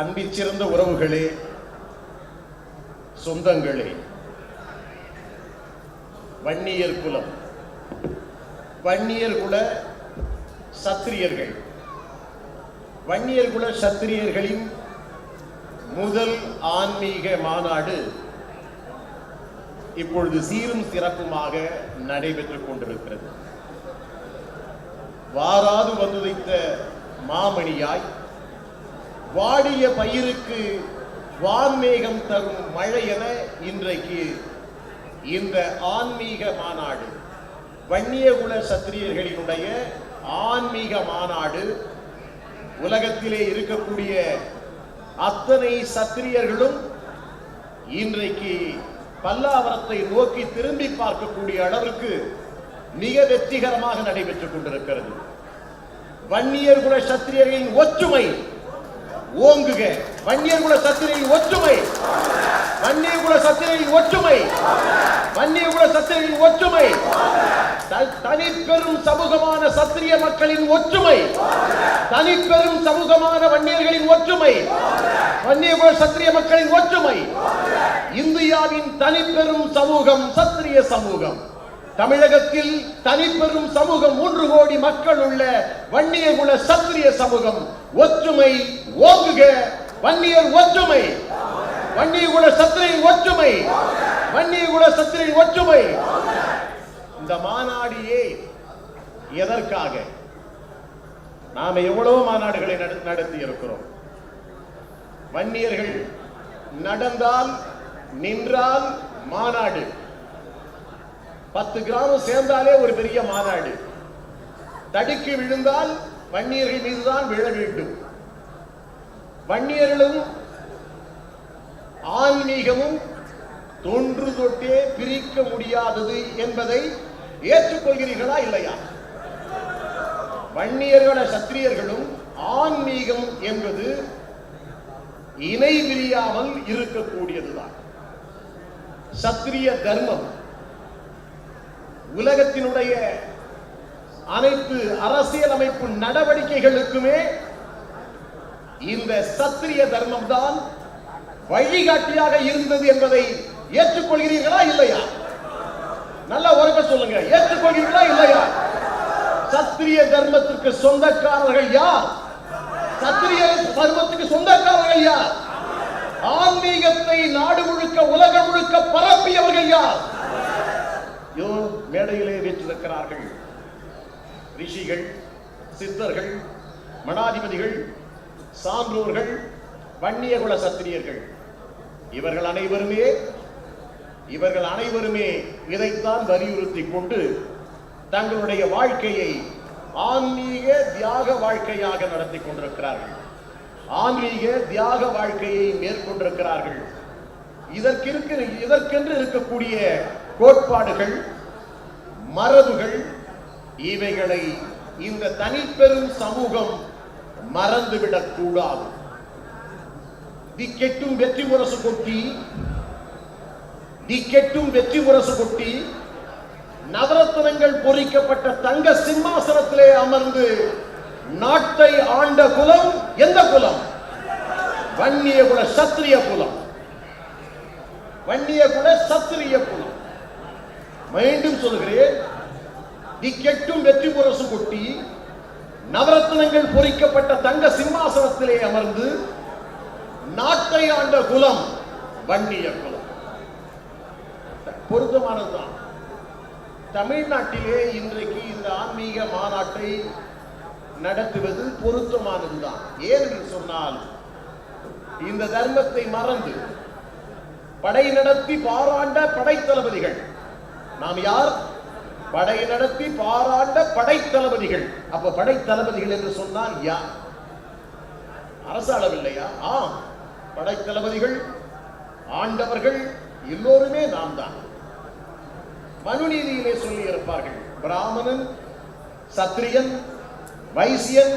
அன்பிச்சிறந்த உறவுகளே சொந்தங்களே வன்னியர் குலம். வன்னியர் குல சத்திரியர்கள். வன்னியர் குல சத்திரியர்களின் முதல் ஆன்மீக மாநாடு இப்பொழுது சீரும் சிறப்புமாக நடைபெற்றுக் கொண்டிருக்கிறது. வாராது வந்துதைத்த மாமணியாய் வாடிய பயிருக்கு வான்மேகம் தரும் மழை என இன்றைக்கு இந்த ஆன்மீக மாநாடு. வன்னியகுல சத்திரியர்களினுடைய ஆன்மீக மாநாடு உலகத்திலே இருக்கக்கூடிய அத்தனை சத்திரியர்களும் இன்றைக்கு பல்லாவரத்தை நோக்கி திரும்பி பார்க்கக்கூடிய அளவிற்கு மிக வெற்றிகரமாக நடைபெற்றுக் கொண்டிருக்கிறது. வன்னியர் குல சத்திரியர்களின் ஒற்றுமை ஓங்குக. வன்னியர் சத்திரையில் ஒற்றுமை. வன்னியர் சத்திரையில் ஒற்றுமை. வன்னியர் சத்திரையில் ஒற்றுமை. தனிப்பெரும் சமூகமான சத்திரிய மக்களின் ஒற்றுமை. தனிப்பெரும் சமூகமான வன்னியர்களின் ஒற்றுமை. வன்னியர்குல சத்திரிய மக்களின் ஒற்றுமை. இந்தியாவின் தனிப்பெரும் சமூகம் சத்திரிய சமூகம். தமிழகத்தில் தனிப்பெரும் சமூகம் மூன்று கோடி மக்கள் உள்ள வன்னியர் குல சத்திரிய சமூகம் ஒற்றுமை ஓங்குக. வன்னியர் ஒற்றுமை. வன்னிய குல சத்திரியின் ஒற்றுமை. வன்னிய குல சத்திரியின் ஒற்றுமை. இந்த மாநாடியே எதற்காக? நாம எவ்வளவு மாநாடுகளை நட- நடத்தி இருக்கிறோம் வன்னியர்கள் நடந்தால் நின்றால் மாநாடு. பத்து கிராமம் சேர்ந்தாலே ஒரு பெரிய மாநாடு தடுக்கி விழுந்தால் வன்னியர்கள் மீதுதான் விழ வேண்டும். வன்னியர்களும் ஆன்மீகமும் தொன்று தொட்டே பிரிக்க முடியாதது என்பதை ஏற்றுக்கொள்கிறீர்களா இல்லையா? வன்னியர்கள சத்திரியர்களும் ஆன்மீகம் என்பது இணை பிரியாமல் இருக்கக்கூடியதுதான். சத்திரிய தர்மம். உலகத்தினுடைய அனைத்து அரசியலமைப்பு நடவடிக்கைகளுக்குமே இந்த சத்திரிய தர்மம் தான் வழிகாட்டியாக இருந்தது என்பதை ஏற்றுக்கொள்கிறீர்களா இல்லையா? நல்ல உறக்க சொல்லுங்க. ஏற்றுக்கொள்கிறீர்களா இல்லையா? சத்திரிய தர்மத்திற்கு சொந்தக்காரர்கள் யார்? சத்திரிய தர்மத்துக்கு சொந்தக்காரர்கள் யார்? ஆன்மீகத்தை நாடு முழுக்க உலகம் முழுக்க பரப்பியவர்கள் யார்? மேடையிலே வீற்றிருக்கிறார்கள் ரிஷிகள் சித்தர்கள் மடாதிபதிகள் சான்றோர்கள் வன்னியகுல சத்திரியர்கள். இவர்கள் அனைவருமே இவர்கள் அனைவருமே இதைத்தான் வலியுறுத்தி கொண்டு தங்களுடைய வாழ்க்கையை ஆன்மீக தியாக வாழ்க்கையாக நடத்தி கொண்டிருக்கிறார்கள். ஆன்மீக தியாக வாழ்க்கையை மேற்கொண்டிருக்கிறார்கள். இதற்கு இதற்கென்று இருக்கக்கூடிய கோட்பாடுகள் மரபுகள் இவைகளை இந்த தனிப்பெரும் சமூகம் மறந்துவிடக் கூடாது. திக்கெட்டும் வெற்றி முரசு கொட்டி திக்கெட்டும் வெற்றி முரசு கொட்டி நவரத்தனங்கள் பொறிக்கப்பட்ட தங்க சிம்மாசனத்திலே அமர்ந்து நாட்டை ஆண்ட குலம் எந்த குலம்? வன்னிய குல சத்திரிய குலம். வன்னிய குல சத்திரிய குலம். மீண்டும் சொல்கிறேன் திக்கெட்டும் வெற்றி முரசு கொட்டி நவரத்னங்கள் பொறிக்கப்பட்ட தங்க சிம்மாசனத்திலே அமர்ந்து நாட்டை ஆண்ட குலம் வன்னிய குலம். பொருத்தமானதுதான். தமிழ்நாட்டிலே இன்றைக்கு இந்த ஆன்மீக மாநாட்டை நடத்துவது பொருத்தமானதுதான். ஏன் என்று சொன்னால் இந்த தர்மத்தை மறந்து படை நடத்தி பாராண்ட படைத்தளபதிகள் நாம் யார்? படை நடத்தி பாராண்ட படைத்தளபதிகள். அப்ப படைத்தளபதிகள் என்று சொன்னால் யார்? அரசு அளவில்லையா ஆம். படைத்தளபதிகள் ஆண்டவர்கள் எல்லோருமே நாம் தான் மனுநீதியிலே சொல்லி இருப்பார்கள் பிராமணன் சத்திரியன் வைசியன்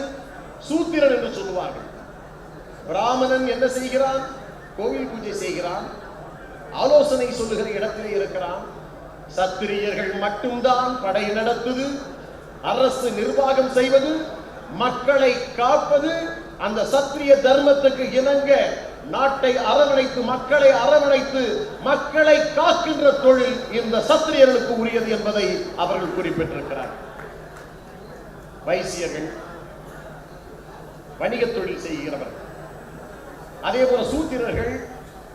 சூத்திரன் என்று சொல்லுவார்கள். பிராமணன் என்ன செய்கிறான்? கோவில் பூஜை செய்கிறான். ஆலோசனை சொல்லுகிற இடத்திலே இருக்கிறான். சத்திரியர்கள் மட்டும்தான் படை நடத்துது. அரசு நிர்வாகம் செய்வது மக்களை காப்பது அந்த சத்திரிய தர்மத்துக்கு இணங்க நாட்டை அரவணைத்து மக்களை அரவணைத்து மக்களை காக்கின்ற தொழில் இந்த சத்திரியர்களுக்கு உரியது என்பதை அவர்கள் குறிப்பிட்டிருக்கிறார். வைசியர்கள் வணிக தொழில் செய்கிறவர்கள். அதே போல சூத்திரர்கள்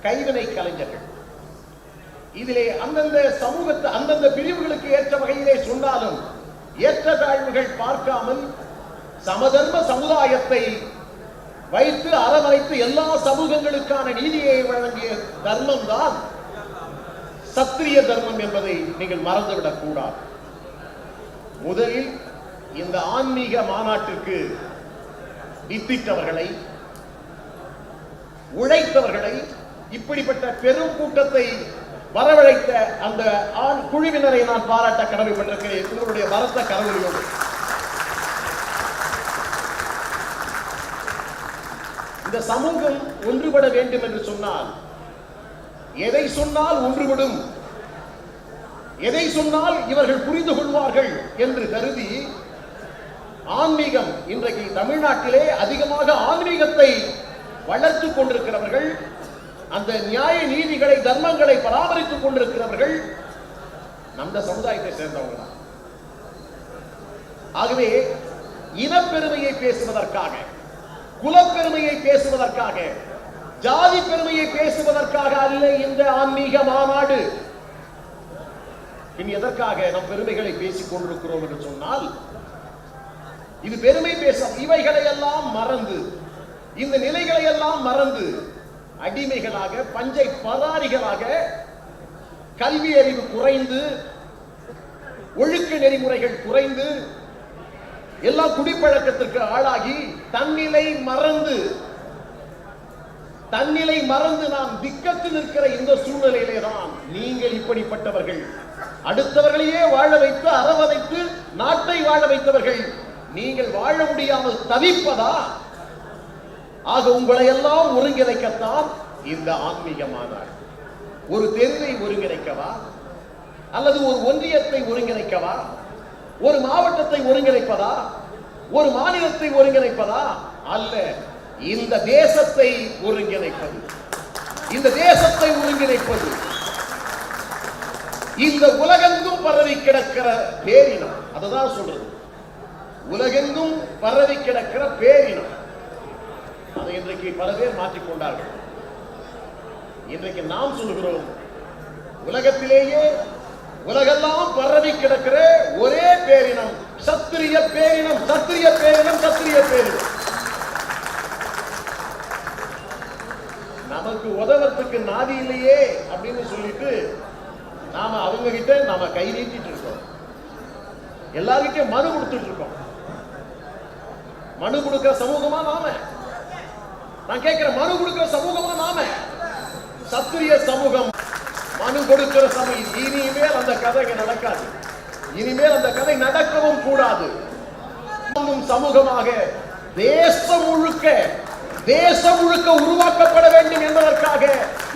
கைவினை கலைஞர்கள். இதிலே அந்தந்த சமூகத்து அந்தந்த பிரிவுகளுக்கு ஏற்ற வகையிலே சொன்னாலும் ஏற்ற தாழ்வுகள் பார்க்காமல் சமதர்ம சமுதாயத்தை வைத்து அரவணைத்து எல்லா சமூகங்களுக்கான நீதியை வழங்கிய தர்மம் தான் சத்திரிய தர்மம் என்பதை நீங்கள் மறந்துவிடக் கூடாது. முதலில் இந்த ஆன்மீக மாநாட்டிற்கு வித்திட்டவர்களை உழைத்தவர்களை இப்படிப்பட்ட பெரும் கூட்டத்தை வரவழைத்த அந்த ஆண் குழுவினரை நான் பாராட்ட கடமைப்பட்டிருக்கிறேன். உங்களுடைய பலத்த கரவொலியோடு இந்த சமூகம் ஒன்றுபட வேண்டும் என்று சொன்னால் எதை சொன்னால் ஒன்றுபடும் எதை சொன்னால் இவர்கள் புரிந்து கொள்வார்கள் என்று கருதி ஆன்மீகம் இன்றைக்கு தமிழ்நாட்டிலே அதிகமாக ஆன்மீகத்தை வளர்த்துக் கொண்டிருக்கிறவர்கள் அந்த நியாய நீதிகளை தர்மங்களை பராமரித்துக் கொண்டிருக்கிறவர்கள் நம்ம சமுதாயத்தை சேர்ந்தவங்க தான். ஆகவே இனப்பெருமையை பேசுவதற்காக குலப்பெருமையை பேசுவதற்காக ஜாதி பெருமையை பேசுவதற்காக அல்ல இந்த ஆன்மீக மாநாடு. பின் எதற்காக நம் பெருமைகளை பேசிக் கொண்டிருக்கிறோம் என்று சொன்னால் இது பெருமை பேச இவைகளை எல்லாம் மறந்து இந்த நிலைகளை எல்லாம் மறந்து அடிமைகளாக பஞ்சை பதாரிகளாக கல்வி அறிவு குறைந்து ஒழுக்க நெறிமுறைகள் குறைந்து எல்லா குடிப்பழக்கத்திற்கு ஆளாகி தன்னிலை மறந்து தன்னிலை மறந்து நாம் திக்கத்து நிற்கிற இந்த சூழ்நிலையிலே தான் நீங்கள் இப்படிப்பட்டவர்கள். அடுத்தவர்களையே வாழ வைத்து அறவதைத்து நாட்டை வாழ வைத்தவர்கள். நீங்கள் வாழ முடியாமல் தவிப்பதா? ஆக உங்களை எல்லாம் ஒருங்கிணைக்கத்தான் இந்த ஆன்மீக மாநாடு ஒரு தெருவை ஒருங்கிணைக்கவா? அல்லது ஒரு ஒன்றியத்தை ஒருங்கிணைக்கவா? ஒரு மாவட்டத்தை ஒருங்கிணைப்பதா? ஒரு மாநிலத்தை ஒருங்கிணைப்பதா? அல்ல இந்த தேசத்தை ஒருங்கிணைப்பது. இந்த தேசத்தை ஒருங்கிணைப்பது. இந்த உலகெங்கும் பரவி கிடக்கிற பேரினம் அதுதான் சொல்றது. உலகெங்கும் பரவி கிடக்கிற பேரினம். இன்றைக்கு பல பேர் மாற்றிக்கொண்டார்கள் இன்றைக்கு நாம் சொல்கிறோம் உலகத்திலேயே உலகெல்லாம் பரவி கிடக்கிற ஒரே பேரினம் சத்திரிய பேரினம் சத்திரிய பேரினம் சத்திரிய பேரினம். நமக்கு உதவத்துக்கு நாதி இல்லையே அப்படின்னு சொல்லிட்டு நாம அவங்க கிட்ட நாம கை நீட்டிட்டு இருக்கோம். எல்லாருக்கிட்டையும் மனு கொடுத்துட்டு இருக்கோம். மனு கொடுக்கிற சமூகமா நாம நான் கேட்கிறேன் மனு கொடுக்கிற சமூகமா நாம. சத்திரிய சமூகம். மனு கொடுக்கிற சமயம். இனிமேல் அந்த கதை நடக்காது. இனிமேல் அந்த கதை நடக்கவும் கூடாது. சமூகமாக தேசம் முழுக்க தேசம் முழுக்க உருவாக்கப்பட வேண்டும் என்பதற்காக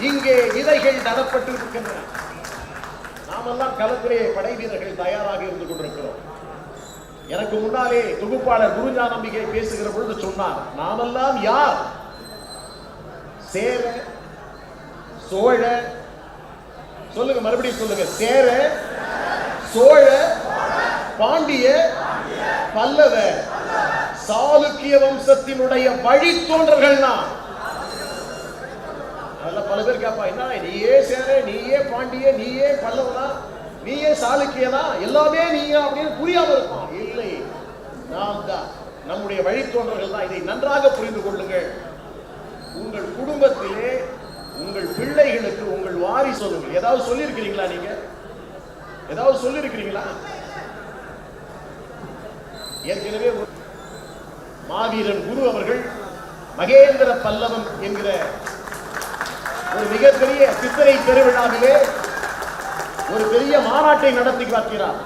இங்கே விதைகள் நடப்பட்டு இருக்கின்றன நாமெல்லாம் களத்திலே படை வீரர்கள் தயாராக இருந்து கொண்டிருக்கிறோம். எனக்கு முன்னாலே தொகுப்பாளர் குருஞானம்பிகை பேசுகிற பொழுது சொன்னார் நாமெல்லாம் யார் சேர சோழ சொல்லுங்க மறுபடியும் சொல்லுங்க. சேர சோழ பாண்டிய பல்லவ சாளுக்கிய வம்சத்தினுடைய வழி தோன்றர்கள்னா அதெல்லாம் பல பேர் கேட்பா என்ன நீயே சேர நீயே பாண்டிய நீயே பல்லவனா நீயே சாளுக்கியனா? எல்லாமே நீயா? அப்படின்னு புரியாம இருப்பான். இல்லை நாம் தான் நம்முடைய வழித்தோன்றர்கள் தான் இதை நன்றாக புரிந்து கொள்ளுங்கள். உங்கள் குடும்பத்திலே உங்கள் பிள்ளைகளுக்கு உங்கள் வாரி சொல்லுங்கள் ஏதாவது சொல்லியிருக்கிறீங்களா நீங்க? ஏதாவது சொல்லியிருக்கிறீங்களா? ஏற்கனவே மாவீரன் குரு அவர்கள் மகேந்திர பல்லவன் என்கிற ஒரு மிகப்பெரிய சித்திரை பெருவிழாவிலே ஒரு பெரிய மாநாட்டை நடத்தி பார்க்கிறார்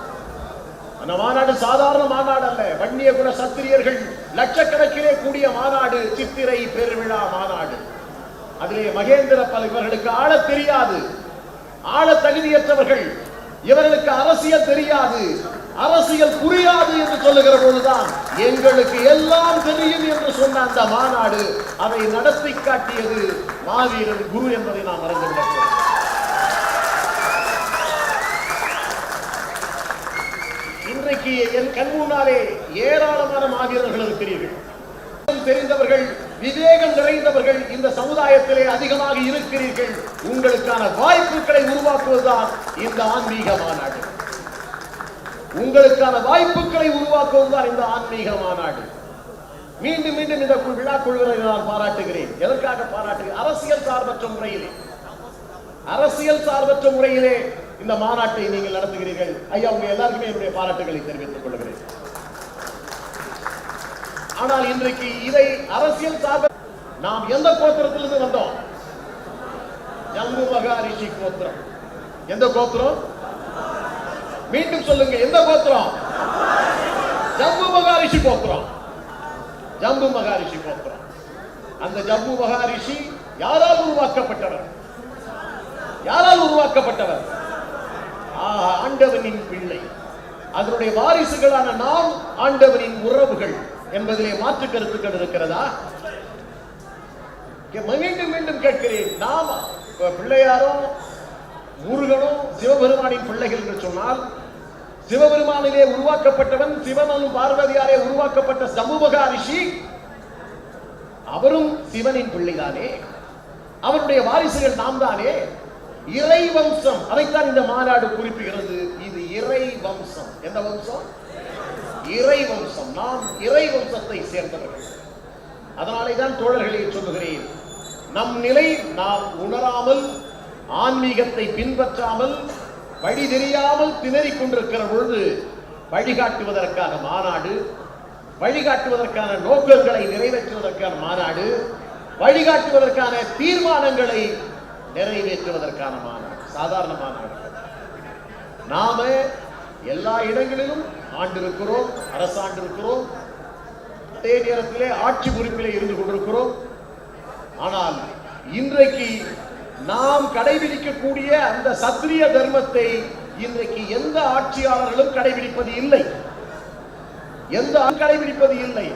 அந்த மாநாடு சாதாரண மாநாடு அல்ல. வன்னிய குல சத்திரியர்கள் லட்சக்கணக்கிலே கூடிய மாநாடு சித்திரை பெருவிழா மாநாடு. அதிலே மகேந்திர பல இவர்களுக்கு ஆள தெரியாது. ஆள தகுதியற்றவர்கள். இவர்களுக்கு அரசியல் தெரியாது. அரசியல் புரியாது என்று சொல்லுகிற பொழுதுதான் எங்களுக்கு எல்லாம் தெரியும் என்று சொன்ன அந்த மாநாடு அதை நடத்தி காட்டியது மாவீரன் குரு என்பதை நாம் மறந்துவிடக்கூடாது இன்றைக்கு என் கண் முன்னாலே ஏராளமான மாவீரர்கள் இருக்கிறீர்கள் தெரிந்தவர்கள் விவேகம் நிறைந்தவர்கள் இந்த சமுதாயத்திலே அதிகமாக இருக்கிறீர்கள். உங்களுக்கான வாய்ப்புகளை உருவாக்குவதுதான் இந்த ஆன்மீக மாநாடு. உங்களுக்கான வாய்ப்புகளை உருவாக்குவதுதான் இந்த ஆன்மீக மாநாடு. மீண்டும் மீண்டும் இந்த விழா குழுவினரை நான் பாராட்டுகிறேன். எதற்காக பாராட்டுகிறேன்? அரசியல் சார்பற்ற முறையிலே. அரசியல் சார்பற்ற முறையிலே இந்த மாநாட்டை நீங்கள் நடத்துகிறீர்கள். ஐயா உங்க எல்லாருக்குமே என்னுடைய பாராட்டுகளை தெரிவித்துக் கொள்கிறேன். ஆனால் இன்றைக்கு இதை அரசியல் சார்ப நாம் எந்த கோத்திரத்திலிருந்து வந்தோம்? ஜம்பு மகாரிஷி கோத்திரம். எந்த கோத்திரம்? மீண்டும் சொல்லுங்க எந்த கோத்திரம்? ஜம்பு மகாரிஷி கோத்திரம். ஜம்பு மகாரிஷி கோத்திரம். அந்த ஜம்பு மகாரிஷி யாரால் உருவாக்கப்பட்டவர்? யாரால் உருவாக்கப்பட்டவர்? ஆண்டவனின் பிள்ளை. அதனுடைய வாரிசுகளான நாம் ஆண்டவனின் உறவுகள் என்பதிலே மாற்று கருத்துக்கள் இருக்கிறதா? மீண்டும் மீண்டும் கேட்கிறேன். நாம் பிள்ளையாரோ பிள்ளையாரும் முருகனும் சிவபெருமானின் பிள்ளைகள் என்று சொன்னால் சிவபெருமானிலே உருவாக்கப்பட்டவன் சிவனும் பார்வதியாரே உருவாக்கப்பட்ட சமூக ரிஷி அவரும் சிவனின் பிள்ளைதானே. அவருடைய வாரிசுகள் நாம் தானே இறை வம்சம். அதைத்தான் இந்த மாநாடு குறிப்பிடுகிறது. இது இறை வம்சம். எந்த வம்சம்? இறை வம்சம். நாம் இறை வம்சத்தை சேர்ந்தவர்கள். அதனாலே தான் தோழர்களை சொல்லுகிறேன். நம் நிலை நாம் உணராமல் ஆன்மீகத்தை பின்பற்றாமல் வழி தெரியாமல் திணறிக் கொண்டிருக்கிற பொழுது வழிகாட்டுவதற்கான மாநாடு வழிகாட்டுவதற்கான நோக்கங்களை நிறைவேற்றுவதற்கான மாநாடு வழிகாட்டுவதற்கான தீர்மானங்களை நிறைவேற்றுவதற்கான மாநாடு சாதாரண மாநாடு. நாம எல்லா இடங்களிலும் ஆண்டிருக்கிறோம் அரசாண்டிருக்கிறோம் அதே நேரத்திலே ஆட்சி பொறுப்பிலே இருந்து கொண்டிருக்கிறோம். ஆனால் இன்றைக்கு நாம் கடைபிடிக்கக்கூடிய அந்த சத்திரிய தர்மத்தை இன்றைக்கு எந்த ஆட்சியாளர்களும் கடைபிடிப்பது இல்லை. எந்த கடைபிடிப்பது இல்லை.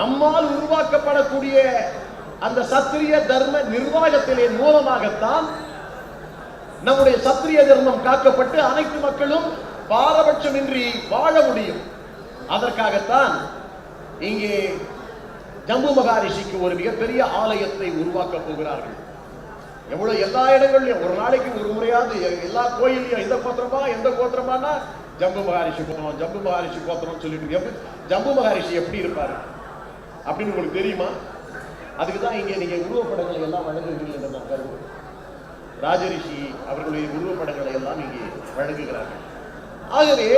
நம்மால் உருவாக்கப்படக்கூடிய அந்த சத்திரிய தர்ம நிர்வாகத்திலே மூலமாகத்தான் நம்முடைய சத்திரிய தர்மம் காக்கப்பட்டு அனைத்து மக்களும் பாரபட்சமின்றி வாழ முடியும். அதற்காகத்தான் இங்கே ஜம்பு மகாரிஷிக்கு ஒரு மிகப்பெரிய ஆலயத்தை உருவாக்க போகிறார்கள். எவ்வளவு எல்லா இடங்கள்லயும் ஒரு நாளைக்கு ஒரு முறையாவது எல்லா கோயிலையும் எந்த கோத்திரமா எந்த கோத்திரமானா ஜம்பு மகாரிஷி கோத்திரம் ஜம்பு மகாரிஷி கோத்திரம் சொல்லிட்டு ஜம்பு மகாரிஷி எப்படி இருப்பாரு? அப்படின்னு உங்களுக்கு தெரியுமா? அதுக்கு தான் இங்கே நீங்கள் உருவப்படங்களை எல்லாம் வழங்குகிறீர்கள் என்று நான் கருதுகிறேன். ராஜரிஷி அவர்களுடைய உருவப்படங்களை எல்லாம் இங்கே வழங்குகிறார்கள். ஆகவே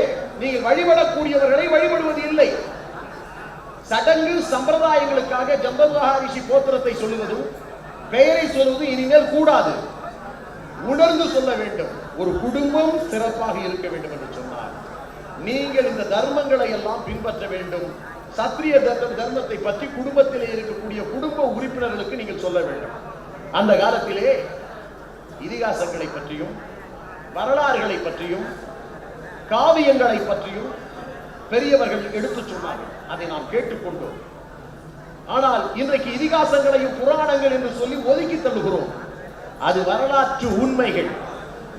நீங்கள் வழிபடக்கூடியவர்களை வழிபடுவது இல்லை. சடங்கு சம்பிரதாயங்களுக்காக ஜம்ப போத்திரத்தை கோத்திரத்தை சொல்லுவதும் பெயரை சொல்வதும் இனிமேல் கூடாது. உணர்ந்து சொல்ல வேண்டும். ஒரு குடும்பம் சிறப்பாக இருக்க வேண்டும் என்று சொன்னார் நீங்கள் இந்த தர்மங்களை எல்லாம் பின்பற்ற வேண்டும். சத்திரிய தர்ம தர்மத்தை பற்றி குடும்பத்திலே இருக்கக்கூடிய குடும்ப உறுப்பினர்களுக்கு நீங்கள் சொல்ல வேண்டும். அந்த காலத்திலே இதிகாசங்களை பற்றியும் வரலாறுகளை பற்றியும் காவியங்களை பற்றியும் பெரியவர்கள் எடுத்துச் சொன்னார்கள். அதை நாம் கேட்டுக்கொண்டோம். ஆனால் இன்றைக்கு இதிகாசங்களையும் புராணங்கள் என்று சொல்லி ஒதுக்கி தள்ளுகிறோம். அது வரலாற்று உண்மைகள்.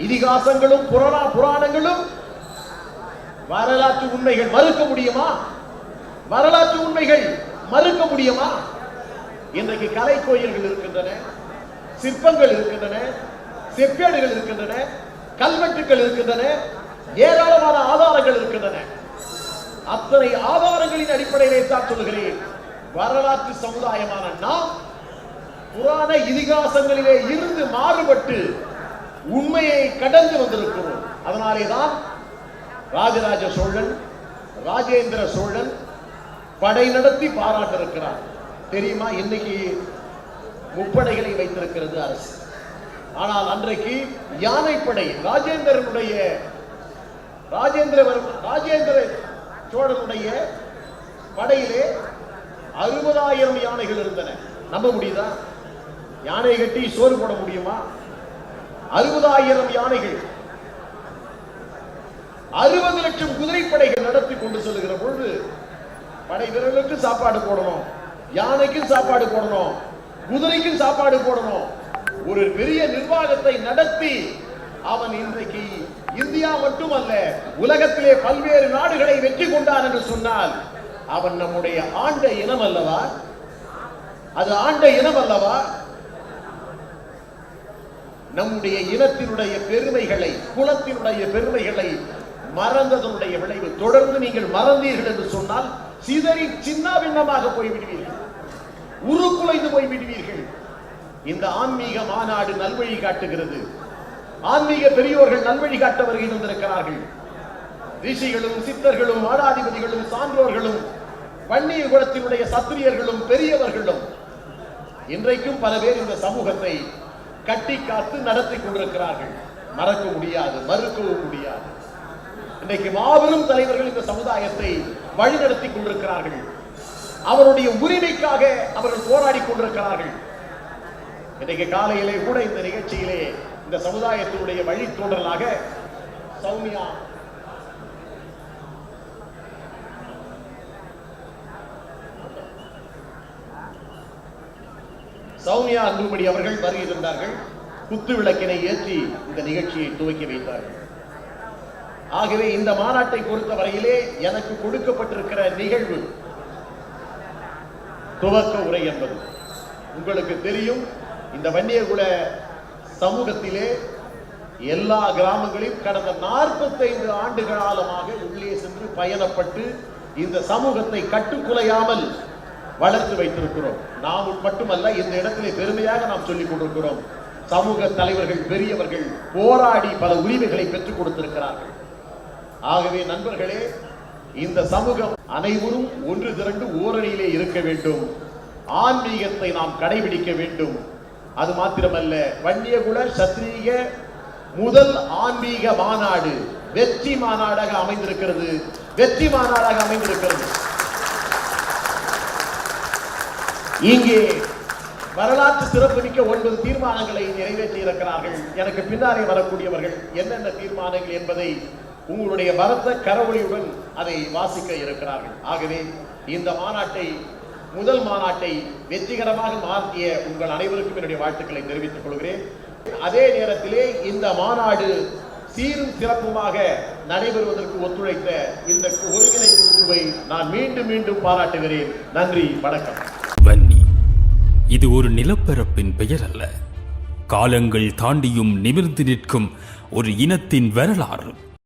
இதிகாசங்களும் புராண புராணங்களும் வரலாற்று உண்மைகள். மறுக்க முடியுமா? வரலாற்று உண்மைகள் மறுக்க முடியுமா? இன்றைக்கு கலை கோயில்கள் இருக்கின்றன சிற்பங்கள் இருக்கின்றன செப்பேடுகள் இருக்கின்றன கல்வெட்டுகள் இருக்கின்றன ஏராளமான ஆதாரங்கள் இருக்கின்றன. அத்தனை ஆதாரங்களின் அடிப்படையிலே தான் சொல்கிறேன் வரலாற்று சமுதாயமான நாம் புராண இதிகாசங்களிலே இருந்து மாறுபட்டு உண்மையை கடந்து வந்திருக்கிறோம். அதனாலே தான் ராஜராஜ சோழன் ராஜேந்திர சோழன் படை நடத்தி பாராட்டிருக்கிறார். தெரியுமா? இன்னைக்கு முப்படைகளை வைத்திருக்கிறது அரசு. ஆனால் அன்றைக்கு யானைப்படை ராஜேந்திரனுடைய ராஜேந்திர ராஜேந்திர சோழனுடைய படையிலே அறுபதாயிரம் யானைகள் இருந்தன. நம்ப முடியுதா? யானை கட்டி சோறு போட முடியுமா? அறுபதாயிரம் யானைகள். அறுபது லட்சம் குதிரைப்படைகள் நடத்தி கொண்டு செல்கிற பொழுது படை வீரர்களுக்கு சாப்பாடு போடணும். யானைக்கும் சாப்பாடு போடணும். குதிரைக்கும் சாப்பாடு போடணும். ஒரு பெரிய நிர்வாகத்தை நடத்தி அவன் இன்றைக்கு இந்தியா மட்டுமல்ல உலகத்திலே பல்வேறு நாடுகளை வெற்றி கொண்டான் என்று சொன்னால் அவன் நம்முடைய ஆண்ட இனம் அல்லவா? அது ஆண்ட இனம் அல்லவா? நம்முடைய இனத்தினுடைய பெருமைகளை குலத்தினுடைய பெருமைகளை மறந்ததனுடைய விளைவு. தொடர்ந்து நீங்கள் மறந்தீர்கள் என்று சொன்னால் சிதறி சின்ன பின்னமாக போய்விடுவீர்கள். உருக்குலைந்து போய்விடுவீர்கள். இந்த ஆன்மீக மாநாடு நல்வழி காட்டுகிறது. ஆன்மீக பெரியோர்கள் நல்வழி காட்ட வருகின்றிருக்கிறார்கள் ரிஷிகளும் சித்தர்களும் மாடாதிபதிகளும் சான்றோர்களும் வன்னிய குலத்தினுடைய சத்திரியர்களும் பெரியவர்களும் இன்றைக்கும் பல பேர் இந்த சமூகத்தை கட்டி காத்து நடத்தி கொண்டிருக்கிறார்கள். மறக்க முடியாது மறுக்கவும் முடியாது. இன்றைக்கு மாபெரும் தலைவர்கள் இந்த சமுதாயத்தை வழிநடத்தி கொண்டிருக்கிறார்கள். அவருடைய உரிமைக்காக அவர்கள் போராடி கொண்டிருக்கிறார்கள். இன்றைக்கு காலையிலே கூட இந்த நிகழ்ச்சியிலே இந்த சமுதாயத்தினுடைய வழித்தோன்றலாக சௌமியா சௌமியா அன்புமணி அவர்கள் வருகை தந்தார்கள். குத்து விளக்கினை ஏற்றி இந்த நிகழ்ச்சியை துவக்கி வைத்தார்கள். ஆகவே இந்த மாநாட்டை பொறுத்த வரையிலே எனக்கு கொடுக்கப்பட்டிருக்கிற நிகழ்வு துவக்க உரை என்பது. உங்களுக்கு தெரியும் இந்த வன்னியகுல சமூகத்திலே எல்லா கிராமங்களையும் கடந்த 45 ஆண்டு காலமாக உள்ளே சென்று பயணப்பட்டு இந்த சமூகத்தை கட்டுக்குலையாமல் வளர்த்து வைத்திருக்கிறோம். நாம் மட்டுமல்ல இந்த இடத்திலே பெருமையாக நாம் சொல்லிக் கொண்டிருக்கிறோம். சமூக தலைவர்கள் பெரியவர்கள் போராடி பல உரிமைகளை பெற்றுக் கொடுத்திருக்கிறார்கள். ஆகவே நண்பர்களே இந்த சமூகம் அனைவரும் ஒன்று திரண்டு ஓரணியிலே இருக்க வேண்டும். ஆன்மீகத்தை நாம் கடைபிடிக்க வேண்டும். அது மாத்திரமல்ல வன்னியகுல சத்திரிய முதல் ஆன்மீக மாநாடு வெற்றி மாநாடாக அமைந்திருக்கிறது. வெற்றி மாநாடாக அமைந்திருக்கிறது. இங்கே வரலாற்று சிறப்புமிக்க ஒன்பது தீர்மானங்களை நிறைவேற்றி இருக்கிறார்கள் எனக்கு பின்னாலே வரக்கூடியவர்கள் என்னென்ன தீர்மானங்கள் என்பதை உங்களுடைய பரத்த கரவொலியுடன் அதை வாசிக்க இருக்கிறார்கள். ஆகவே இந்த மாநாட்டை முதல் மாநாட்டை வெற்றிகரமாக மாற்றிய உங்கள் அனைவருக்கும் என்னுடைய வாழ்த்துக்களை தெரிவித்துக் கொள்கிறேன். அதே நேரத்திலே இந்த மாநாடு சீரும் சிறப்புமாக நடைபெறுவதற்கு ஒத்துழைத்த இந்த ஒருங்கிணைப்பு குழுவை நான் மீண்டும் மீண்டும் பாராட்டுகிறேன். நன்றி வணக்கம். வன்னி இது ஒரு நிலப்பரப்பின் பெயர் அல்ல. காலங்கள் தாண்டியும் நிமிர்ந்து நிற்கும் ஒரு இனத்தின் வரலாறு.